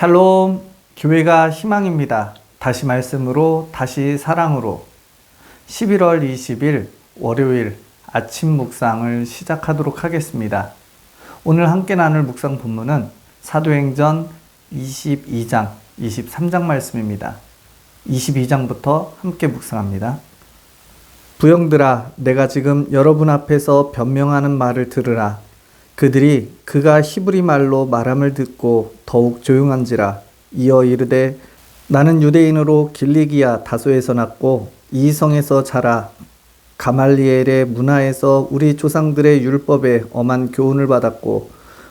샬롬, 교회가 희망입니다. 다시 말씀으로, 다시 사랑으로. 11월 20일 월요일 아침 묵상을 시작하도록 하겠습니다. 오늘 함께 나눌 묵상 본문은 사도행전 22장, 23장 말씀입니다. 22장부터 함께 묵상합니다. 부영들아, 내가 지금 여러분 앞에서 변명하는 말을 들으라. 그들이 그가 히브리 말로 말함을 듣고 더욱 조용한지라 이어 이르되 나는 유대인으로 길리기아 다소에서 났고 이 성에서 자라 가말리엘의 문화에서 우리 조상들의 율법에 엄한 교훈을 받았고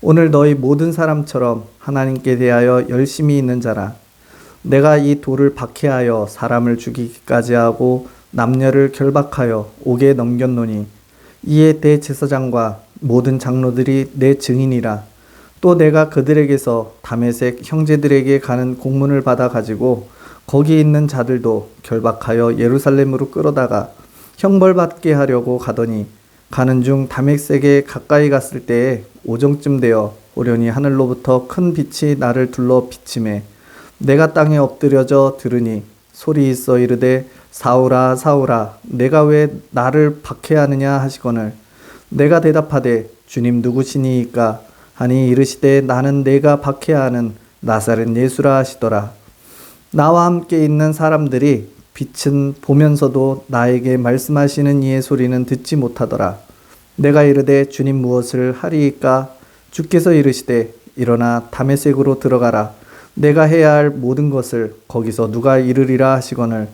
오늘 너희 모든 사람처럼 하나님께 대하여 열심히 있는 자라. 내가 이 돌을 박해하여 사람을 죽이기까지 하고 남녀를 결박하여 옥에 넘겼노니 이에 대제사장과 모든 장로들이 내 증인이라. 또 내가 그들에게서 담에색 형제들에게 가는 공문을 받아 가지고 거기 있는 자들도 결박하여 예루살렘으로 끌어다가 형벌 받게 하려고 가더니 가는 중 담액색에 가까이 갔을 때에 오정쯤 되어 오련히 하늘로부터 큰 빛이 나를 둘러 비침해 내가 땅에 엎드려져 들으니 소리 있어 이르되 사울아 사울아 내가 왜 나를 박해하느냐 하시거늘 내가 대답하되 주님 누구시니이까? 하니 이르시되 나는 내가 박해하는 나사렛 예수라 하시더라. 나와 함께 있는 사람들이 빛은 보면서도 나에게 말씀하시는 이의 소리는 듣지 못하더라. 내가 이르되 주님 무엇을 하리이까? 주께서 이르시되 일어나 담에색으로 들어가라. 내가 해야 할 모든 것을 거기서 누가 이르리라 하시거늘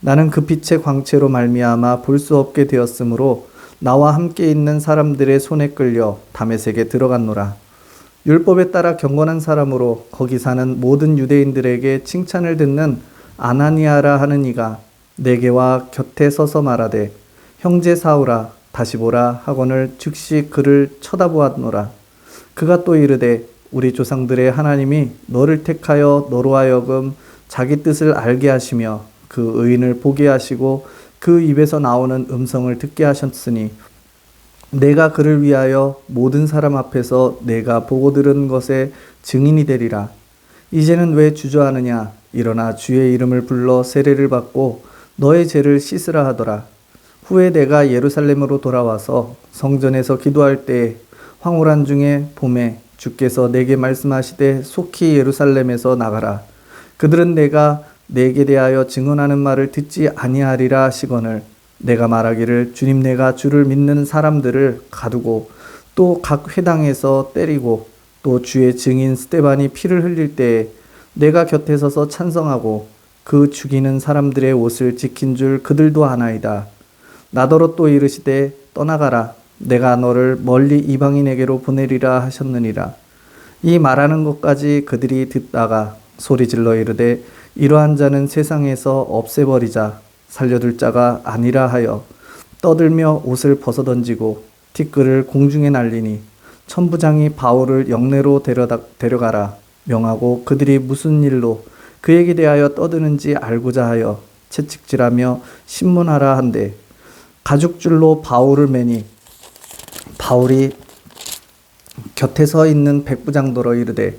나는 그 빛의 광채로 말미암아 볼 수 없게 되었으므로 나와 함께 있는 사람들의 손에 끌려 담에색에 들어갔노라. 율법에 따라 경건한 사람으로 거기 사는 모든 유대인들에게 칭찬을 듣는 아나니아라 하는 이가 내게와 곁에 서서 말하되 형제 사우라 다시 보라 하거늘 즉시 그를 쳐다보았노라. 그가 또 이르되 우리 조상들의 하나님이 너를 택하여 너로 하여금 자기 뜻을 알게 하시며 그 의인을 보게 하시고 그 입에서 나오는 음성을 듣게 하셨으니 내가 그를 위하여 모든 사람 앞에서 내가 보고 들은 것에 증인이 되리라. 이제는 왜 주저하느냐? 일어나 주의 이름을 불러 세례를 받고 너의 죄를 씻으라 하더라. 후에 내가 예루살렘으로 돌아와서 성전에서 기도할 때 황홀한 중에 봄에 주께서 내게 말씀하시되 속히 예루살렘에서 나가라. 그들은 내가 내게 대하여 증언하는 말을 듣지 아니하리라 하시거늘 내가 말하기를 주님 내가 주를 믿는 사람들을 가두고 또 각 회당에서 때리고 또 주의 증인 스테반이 피를 흘릴 때에 내가 곁에 서서 찬성하고 그 죽이는 사람들의 옷을 지킨 줄 그들도 아나이다. 나더러 또 이르시되 떠나가라. 내가 너를 멀리 이방인에게로 보내리라 하셨느니라. 이 말하는 것까지 그들이 듣다가 소리질러 이르되 이러한 자는 세상에서 없애버리자. 살려둘 자가 아니라 하여 떠들며 옷을 벗어던지고 티끌을 공중에 날리니 천부장이 바울을 영내로 데려다, 데려가라. 명하고 그들이 무슨 일로 그에게 대하여 떠드는지 알고자 하여 채찍질하며 신문하라 한데 가죽줄로 바울을 매니 바울이 곁에 서 있는 백부장더러 이르되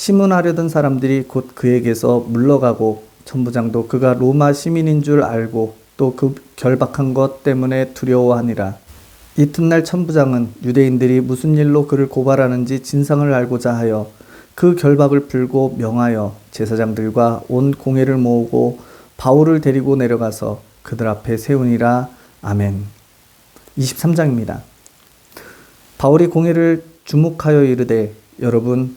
시문하려던 사람들이 곧 그에게서 물러가고 천부장도 그가 로마 시민인 줄 알고 또 그 결박한 것 때문에 두려워하니라. 이튿날 천부장은 유대인들이 무슨 일로 그를 고발하는지 진상을 알고자 하여 그 결박을 풀고 명하여 제사장들과 온 공회를 모으고 바울을 데리고 내려가서 그들 앞에 세우니라. 아멘. 23장입니다. 바울이 공회를 주목하여 이르되 여러분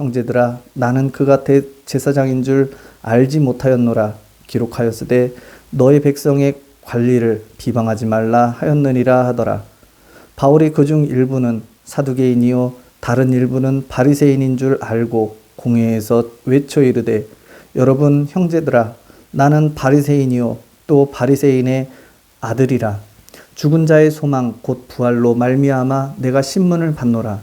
형제들아 나는 그가 대제사장인 줄 알지 못하였노라 기록하였으되 너의 백성의 관리를 비방하지 말라 하였느니라 하더라. 바울이 그 중 일부는 사두개인이요 다른 일부는 바리새인인 줄 알고 공회에서 외쳐 이르되 여러분 형제들아 나는 바리새인이요 또 바리새인의 아들이라. 죽은 자의 소망 곧 부활로 말미암아 내가 신문을 받노라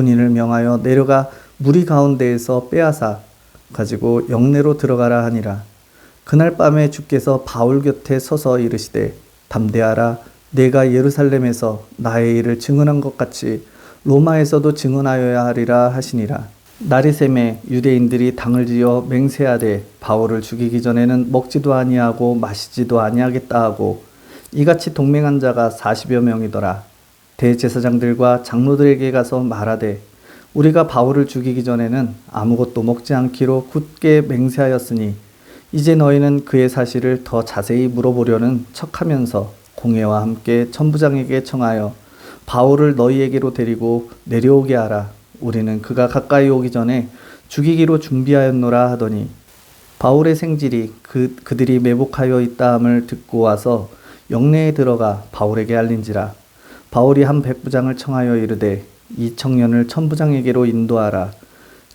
군인을 명하여 내려가 무리 가운데에서 빼앗아 가지고 영내로 들어가라 하니라. 그날 밤에 주께서 바울 곁에 서서 이르시되 담대하라. 내가 예루살렘에서 나의 일을 증언한 것 같이 로마에서도 증언하여야 하리라 하시니라. 샘에 유대인들이 당을 지어 맹세하되 바울을 죽이기 전에는 먹지도 아니하고 마시지도 아니하겠다 하고 이같이 동맹한 자가 40여 명이더라 대제사장들과 장로들에게 가서 말하되 우리가 바울을 죽이기 전에는 아무것도 먹지 않기로 굳게 맹세하였으니 이제 너희는 그의 사실을 더 자세히 물어보려는 척하면서 공회와 함께 천부장에게 청하여 바울을 너희에게로 데리고 내려오게 하라. 우리는 그가 가까이 오기 전에 죽이기로 준비하였노라 하더니 바울의 생질이 그, 그들이 매복하여 있다함을 듣고 와서 영내에 들어가 바울에게 알린지라 바울이 한 백부장을 청하여 이르되 이 청년을 천부장에게로 인도하라.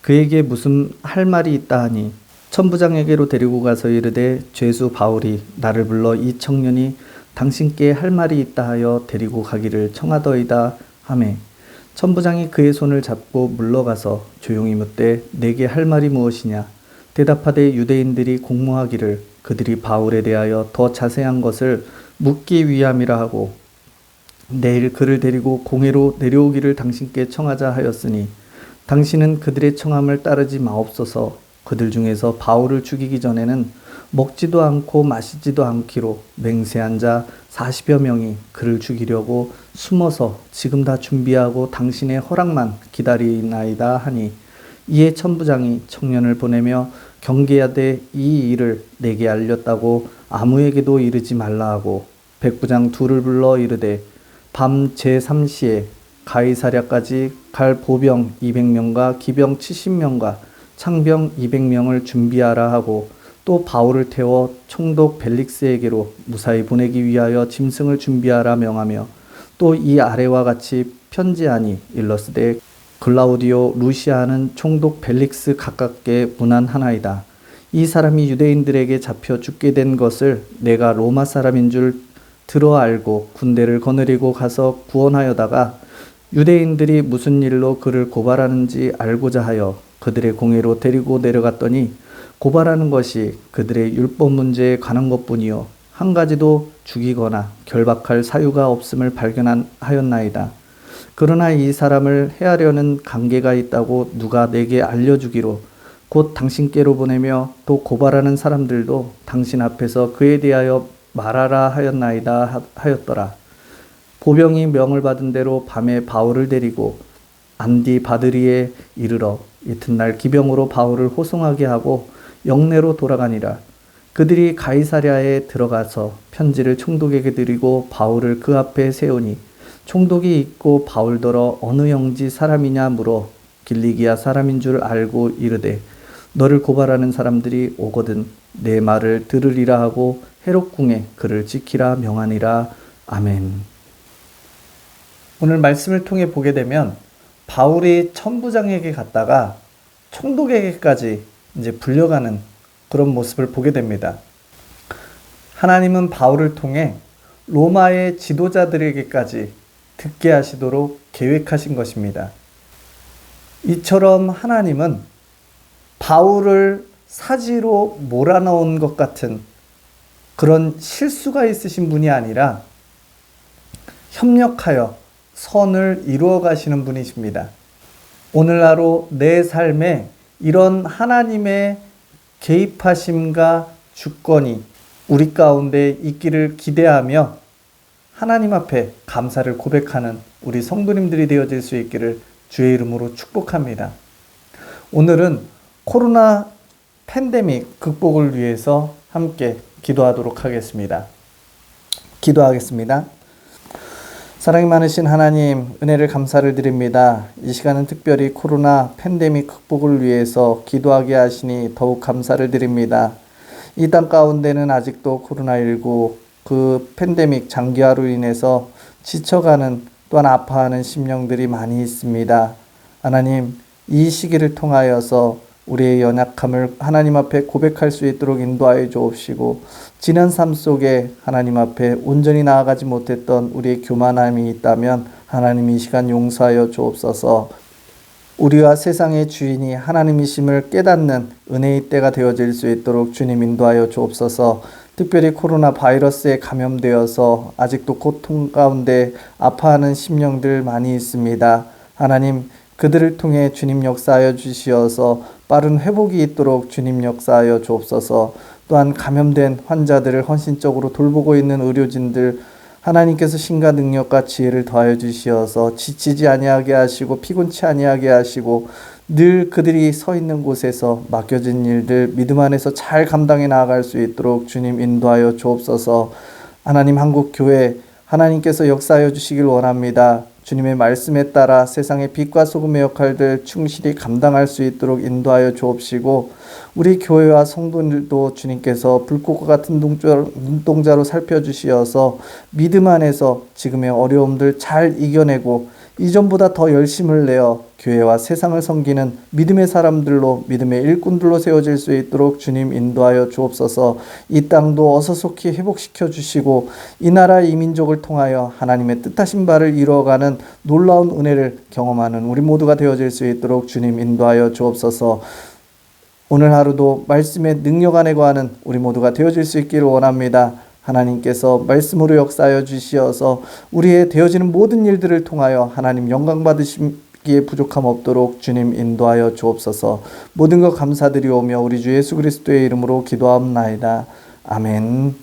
그에게 무슨 할 말이 있다 하니? 천부장에게로 데리고 가서 이르되 죄수 바울이 나를 불러 이 청년이 당신께 할 말이 있다 하여 데리고 가기를 청하더이다 하매. 천부장이 그의 손을 잡고 물러가서 조용히 묻되 내게 할 말이 무엇이냐? 대답하되 유대인들이 공모하기를 그들이 바울에 대하여 더 자세한 것을 묻기 위함이라 하고 내일 그를 데리고 공회로 내려오기를 당신께 청하자 하였으니 당신은 그들의 청함을 따르지 마옵소서. 그들 중에서 바울을 죽이기 전에는 먹지도 않고 마시지도 않기로 맹세한 자 40여 명이 그를 죽이려고 숨어서 지금 다 준비하고 당신의 허락만 기다리나이다 하니 이에 천부장이 청년을 보내며 경계하되 이 일을 내게 알렸다고 아무에게도 이르지 말라 하고 백부장 둘을 불러 이르되 밤 제3시에 가이사랴까지 갈 보병 200명과 기병 70명과 창병 200명을 준비하라 하고 또 바울을 태워 총독 벨릭스에게로 무사히 보내기 위하여 짐승을 준비하라 명하며 또 이 아래와 같이 편지하니 일러스되 글라우디오 루시아는 총독 벨릭스 가깝게 문안하나이다. 이 사람이 유대인들에게 잡혀 죽게 된 것을 내가 로마 사람인 줄 들어 알고 군대를 거느리고 가서 구원하여다가 유대인들이 무슨 일로 그를 고발하는지 알고자 하여 그들의 공회로 데리고 내려갔더니 고발하는 것이 그들의 율법 문제에 관한 것뿐이요 한 가지도 죽이거나 결박할 사유가 없음을 발견하였나이다. 그러나 이 사람을 해하려는 관계가 있다고 누가 내게 알려주기로 곧 당신께로 보내며 또 고발하는 사람들도 당신 앞에서 그에 대하여 말하라 하였나이다 하였더라. 보병이 명을 받은 대로 밤에 바울을 데리고 안디 바드리에 이르러 이튿날 기병으로 바울을 호송하게 하고 영내로 돌아가니라. 그들이 가이사랴에 들어가서 편지를 총독에게 드리고 바울을 그 앞에 세우니 총독이 있고 바울더러 어느 영지 사람이냐 물어 길리기아 사람인 줄 알고 이르되 너를 고발하는 사람들이 오거든 내 말을 들으리라 하고 헤롯궁에 그를 지키라 명하니라 아멘. 오늘 말씀을 통해 보게 되면 바울이 천부장에게 갔다가 총독에게까지 이제 불려가는 그런 모습을 보게 됩니다. 하나님은 바울을 통해 로마의 지도자들에게까지 듣게 하시도록 계획하신 것입니다. 이처럼 하나님은 바울을 사지로 몰아넣은 것 같은 그런 실수가 있으신 분이 아니라 협력하여 선을 이루어 가시는 분이십니다. 오늘 하루 내 삶에 이런 하나님의 개입하심과 주권이 우리 가운데 있기를 기대하며 하나님 앞에 감사를 고백하는 우리 성도님들이 되어질 수 있기를 주의 이름으로 축복합니다. 오늘은 코로나 팬데믹 극복을 위해서 함께 기도하도록 하겠습니다. 기도하겠습니다. 사랑이 많으신 하나님, 은혜를 감사를 드립니다. 이 시간은 특별히 코로나 팬데믹 극복을 위해서 기도하게 하시니 더욱 감사를 드립니다. 이 땅 가운데는 아직도 코로나19 그 팬데믹 장기화로 인해서 지쳐가는 또한 아파하는 심령들이 많이 있습니다. 하나님, 이 시기를 통하여서 우리의 연약함을 하나님 앞에 고백할 수 있도록 인도하여 주옵시고 지난 삶 속에 하나님 앞에 온전히 나아가지 못했던 우리의 교만함이 있다면 하나님 이 시간 용서하여 주옵소서 우리와 세상의 주인이 하나님이심을 깨닫는 은혜의 때가 되어질 수 있도록 주님 인도하여 주옵소서 특별히 코로나 바이러스에 감염되어서 아직도 고통 가운데 아파하는 심령들 많이 있습니다. 하나님 그들을 통해 주님 역사하여 주시어서 빠른 회복이 있도록 주님 역사하여 주옵소서. 또한 감염된 환자들을 헌신적으로 돌보고 있는 의료진들 하나님께서 신과 능력과 지혜를 더하여 주시어서 지치지 아니하게 하시고 피곤치 아니하게 하시고 늘 그들이 서 있는 곳에서 맡겨진 일들 믿음 안에서 잘 감당해 나아갈 수 있도록 주님 인도하여 주옵소서. 하나님 한국 교회 하나님께서 역사하여 주시길 원합니다. 주님의 말씀에 따라 세상의 빛과 소금의 역할들 충실히 감당할 수 있도록 인도하여 주옵시고 우리 교회와 성도들도 주님께서 불꽃과 같은 눈동자로 살펴주시어서 믿음 안에서 지금의 어려움들 잘 이겨내고 이전보다 더 열심을 내어 교회와 세상을 섬기는 믿음의 사람들로 믿음의 일꾼들로 세워질 수 있도록 주님 인도하여 주옵소서 이 땅도 어서속히 회복시켜 주시고 이 나라 이 민족을 통하여 하나님의 뜻하신 바를 이루어가는 놀라운 은혜를 경험하는 우리 모두가 되어질 수 있도록 주님 인도하여 주옵소서 오늘 하루도 말씀의 능력 안에 거하는 우리 모두가 되어질 수 있기를 원합니다. 하나님께서 말씀으로 역사하여 주시어서 우리의 되어지는 모든 일들을 통하여 하나님 영광 받으시기에 부족함 없도록 주님 인도하여 주옵소서. 모든 것 감사드리오며 우리 주 예수 그리스도의 이름으로 기도합나이다. 아멘.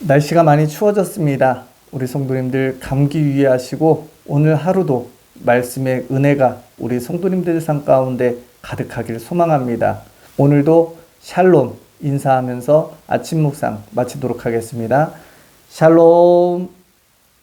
날씨가 많이 추워졌습니다. 우리 성도님들 감기 유의하시고 오늘 하루도 말씀의 은혜가 우리 성도님들 삶 가운데 가득하길 소망합니다. 오늘도 샬롬 인사하면서 아침 묵상 마치도록 하겠습니다. 샬롬